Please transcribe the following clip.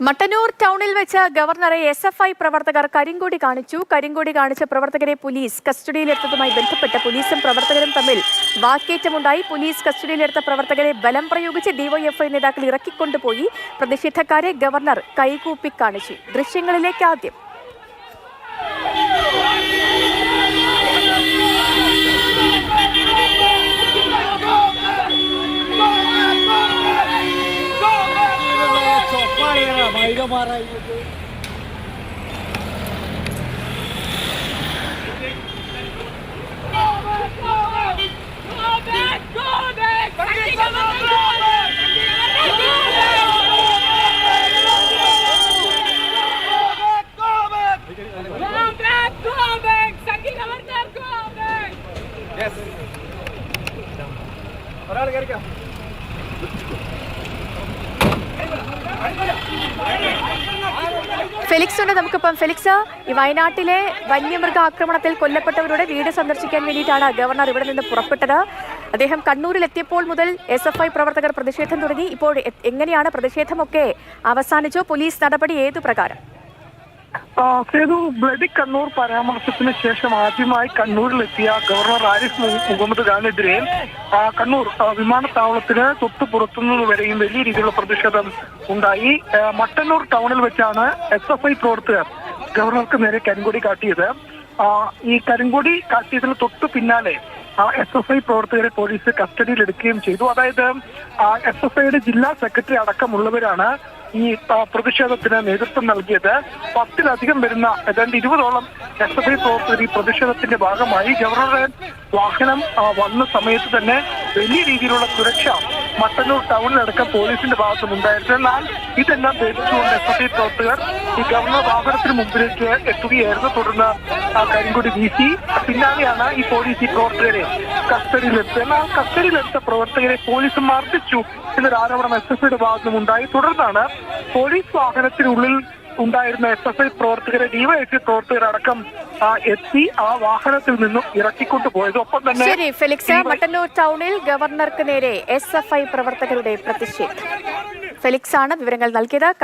മട്ടന്നൂർ ടൗണിൽ വെച്ച് ഗവർണറെ എസ് എഫ് ഐ പ്രവർത്തകർ കരിങ്കൊടി കാണിച്ചു. കരിങ്കൊടി കാണിച്ച പ്രവർത്തകരെ പോലീസ് കസ്റ്റഡിയിലെടുത്തതുമായി ബന്ധപ്പെട്ട് പോലീസും പ്രവർത്തകരും തമ്മിൽ വാക്കേറ്റമുണ്ടായി. പോലീസ് കസ്റ്റഡിയിലെടുത്ത പ്രവർത്തകരെ ബലം പ്രയോഗിച്ച് ഡിവൈഎഫ്ഐ നേതാക്കൾ ഇറക്കിക്കൊണ്ടുപോയി. പ്രതിഷേധക്കാരെ ഗവർണർ കൈകൂപ്പി കാണിച്ചു. ദൃശ്യങ്ങളിലേക്ക് ആദ്യം हमारी का मारा है Yes. Parar, Garika. ഫെലിക്സ് ഉണ്ട് നമുക്കിപ്പം. ഫെലിക്സ് ഈ വയനാട്ടിലെ വന്യമൃഗ ആക്രമണത്തിൽ കൊല്ലപ്പെട്ടവരുടെ വീട് സന്ദർശിക്കാൻ വേണ്ടിയിട്ടാണ് ഗവർണർ ഇവിടെ നിന്ന് പുറപ്പെട്ടത്. അദ്ദേഹം കണ്ണൂരിൽ എത്തിയപ്പോൾ മുതൽ എസ് എഫ് ഐ പ്രവർത്തകർ പ്രതിഷേധം തുടങ്ങി. ഇപ്പോൾ എങ്ങനെയാണ് പ്രതിഷേധമൊക്കെ അവസാനിച്ചോ? പോലീസ് നടപടി ഏതു പ്രകാരം? സേതു ബ്ലഡി കണ്ണൂർ പരാമർശത്തിന് ശേഷം ആദ്യമായി കണ്ണൂരിലെത്തിയ ഗവർണർ ആരിഫ് മുഹമ്മദ് ഖാനെതിരെ കണ്ണൂർ വിമാനത്താവളത്തിന് തൊട്ടു പുറത്തുനിന്ന് വരെയും വലിയ രീതിയിലുള്ള പ്രതിഷേധം ഉണ്ടായി. മട്ടന്നൂർ ടൗണിൽ വെച്ചാണ് എസ് എഫ് ഐ പ്രവർത്തകർ ഗവർണർക്ക് നേരെ കരിങ്കൊടി കാട്ടിയത്. ഈ കരിങ്കൊടി കാട്ടിയതിന് തൊട്ടു പിന്നാലെ എസ് എഫ് ഐ പ്രവർത്തകരെ പോലീസ് കസ്റ്റഡിയിലെടുക്കുകയും ചെയ്തു. അതായത് എസ് എഫ് ഐയുടെ ജില്ലാ സെക്രട്ടറി അടക്കമുള്ളവരാണ് ഈ പ്രതിഷേധത്തിന് നേതൃത്വം നൽകിയത് പത്തിലധികം വരുന്ന ഏതാണ്ട് ഇരുപതോളം എസ് എഫ് ഐ പ്രവർത്തകർ ഈ പ്രതിഷേധത്തിന്റെ ഭാഗമായി ഗവർണറുടെ വാഹനം വന്ന സമയത്ത് തന്നെ വലിയ രീതിയിലുള്ള സുരക്ഷ മട്ടന്നൂർ ടൗണിലടക്കം പോലീസിന്റെ ഭാഗത്തും ഉണ്ടായിരുന്നു എന്നാൽ ഇതെല്ലാം ഭേദിച്ചുകൊണ്ട് എസ് എഫ് ഐ പ്രവർത്തകർ ഈ ഗവർണർ വാഹനത്തിന് മുമ്പിലേക്ക് എത്തുകയായിരുന്നു. തുടർന്ന് കരിങ്കൊടി വീശി. പിന്നാലെയാണ് ഈ പോലീസ് ഈ പ്രവർത്തകരെ കസ്റ്റഡിയിലെടുത്തത് എന്നാൽ കസ്റ്റഡിയിലെടുത്ത പ്രവർത്തകരെ പോലീസ് മർദ്ദിച്ചു. എന്നൊരു ആരോപണം എസ് എഫ് ഐയുടെ ഭാഗത്തുനിന്നും ഉണ്ടായി തുടർന്നാണ് പോലീസ് വാഹനത്തിനുള്ളിൽ ഉണ്ടായിരുന്ന എസ് എഫ് ഐ പ്രവർത്തകരെ ഡിവൈഎഫ്ഐ ആ, എത്തി ആ വാഹനത്തിൽ നിന്നും ഇറക്കിക്കൊണ്ടു പോയത്. ഒപ്പം തന്നെ ശരി ഫെലിക്സ് മട്ടന്നൂർ ടൗണിൽ ഗവർണർക്ക് നേരെ എസ് എഫ് ഐ പ്രവർത്തകരുടെ പ്രതിഷേധം. ഫെലിക്സ് ആണ് വിവരങ്ങൾ നൽകിയത്.